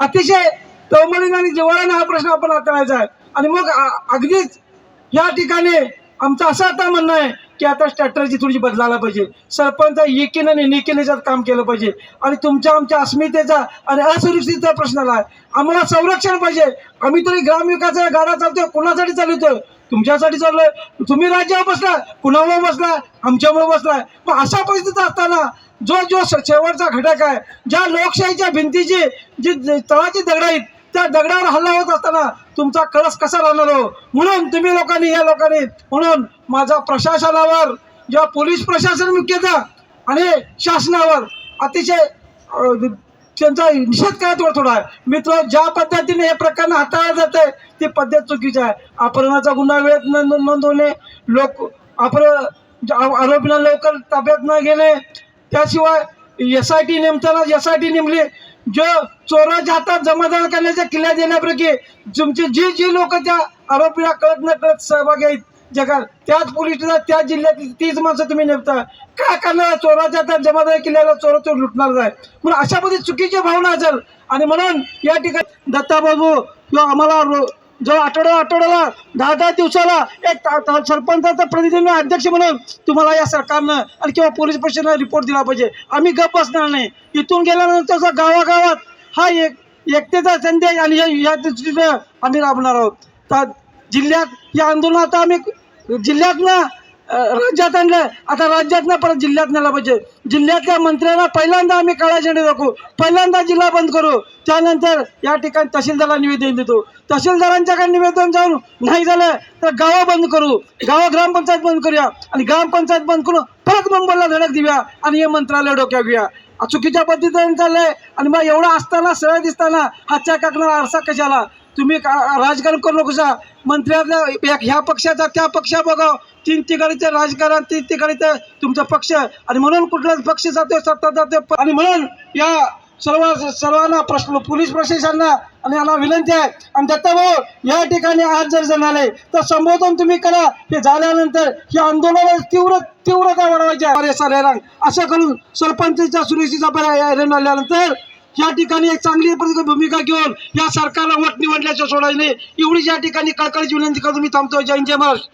अतिशय तळमळीने आणि जिव्हाळ्याने हा प्रश्न आपण हाताळायचा आहे. आणि मग अगदीच या ठिकाणी आमचं असं आता म्हणणं आहे की आता स्ट्रॅटर्जी थोडीशी बदलायला पाहिजे. सरपंच एकीने आणि निकीने याच्यात काम केलं पाहिजे. आणि तुमच्या आमच्या अस्मितेचा आणि असुरक्षितचा प्रश्न आहे. आम्हाला संरक्षण पाहिजे. आम्ही तरी ग्रामविकासाचा गाडा चालतोय कुणासाठी चालवतोय तुमच्यासाठी चाललोय. तुम्ही राज्यावर बसला कुणामुळे बसला आमच्यामुळे बसलाय मग अशा परिस्थितीत असताना जो जो शेवटचा घटक आहे ज्या लोकशाहीच्या भिंतीची जी तळाची दगड आहेत त्या दगडावर हल्ला होत असताना तुमचा कळस कसा राहणार हो? म्हणून तुम्ही लोकांनी या लोकांनी म्हणून माझा प्रशासनावर जेव्हा पोलीस प्रशासन मुख्यतः आणि शासनावर अतिशय त्यांचा निषेध करा थोडा थोडा आहे? मित्र ज्या पद्धतीने हे प्रकरण हाताळलं जात आहे ती पद्धत चुकीची आहे. अपहरणाचा गुन्हा वेळेत न न- नोंदवणे लोक अपहर आरोपीला लवकर ताब्यात न घेणे त्याशिवाय एस आय टी नेमताना एस आय टी नेमली जो चोराच्या हातात जमादार करण्याच्या किल्ल्या देण्यापैकी तुमची जी जी लोक त्या आरोपीला कळत न कळत सहभागी आहेत जगात. त्याच पोलीस त्याच जिल्ह्यातली तीच माणसं तुम्ही नेमता. काय करणार? चोराच्या त्या जमादार किल्ल्याला चोरा चोर लुटणार आहे म्हणून अशा मध्ये चुकीची भावना असेल. आणि म्हणून या ठिकाणी दत्ताबाबू किंवा आम्हाला रो- जो आठवडा आठवड्याला दहा दहा दिवसाला एक सरपंचाचा प्रतिनिधी अध्यक्ष म्हणून तुम्हाला या सरकारनं आणि किंवा पोलीस प्रशासनानं रिपोर्ट दिला पाहिजे. आम्ही गप बसणार नाही. इथून गेल्यानंतर गावागावात हा एक एकतेचा संदेश आणि या- या दृष्टीनं आम्ही राबणार आहोत. तर जिल्ह्यात या आंदोलन आता आम्ही जिल्ह्यातनं राज्यात आणलं. आता राज्यातनं परत जिल्ह्यात नेला पाहिजे. जिल्ह्यातल्या मंत्र्यांना पहिल्यांदा आम्ही काळा झेंडे दाखवू. पहिल्यांदा जिल्हा बंद करू. त्यानंतर या ठिकाणी तहसीलदाराला निवेदन देतो. तहसीलदारांच्याकडे निवेदन जाऊन नाही झालं तर गावं बंद करू. गावं ग्रामपंचायत बंद करूया. आणि ग्रामपंचायत बंद करून परत मुंबईला धडक देऊया. आणि हे मंत्रालय डोक्या घेऊया. चुकीच्या पद्धतीने चाललंय. आणि मग एवढं असताना सरळ दिसताना हातच्या काकणार आरसा कशाला? तुम्ही का- राजकारण करू नकोसा मंत्र्यातल्या एक ह्या पक्षाचा त्या पक्षा बघा तीन तिघाडीचं राजकारण तीन तिघाडीचं तुमचा पक्ष. आणि म्हणून कुठलाच पक्ष जातो सत्ता जातो आणि म्हणून या सर्व सर्वांना प्रश्न पोलीस प्रशासनाला आणि याला विनंती आहे. आणि दत्ताभाऊ या ठिकाणी आज जर जण आले तर संबोधन तुम्ही करा. हे झाल्यानंतर हे आंदोलनाला तीव्र तीव्रता वाढवायची आहे. अरे सर असं करून सरपंचच्या सुरक्षेचा पर्याय आल्यानंतर या ठिकाणी एक चांगली भूमिका घेऊन या सरकारला वट निवडल्याच्या सोडायने एवढीच या ठिकाणी कळकळीची विनंती करतो मी थांबतो जय जय महाराष्ट्र.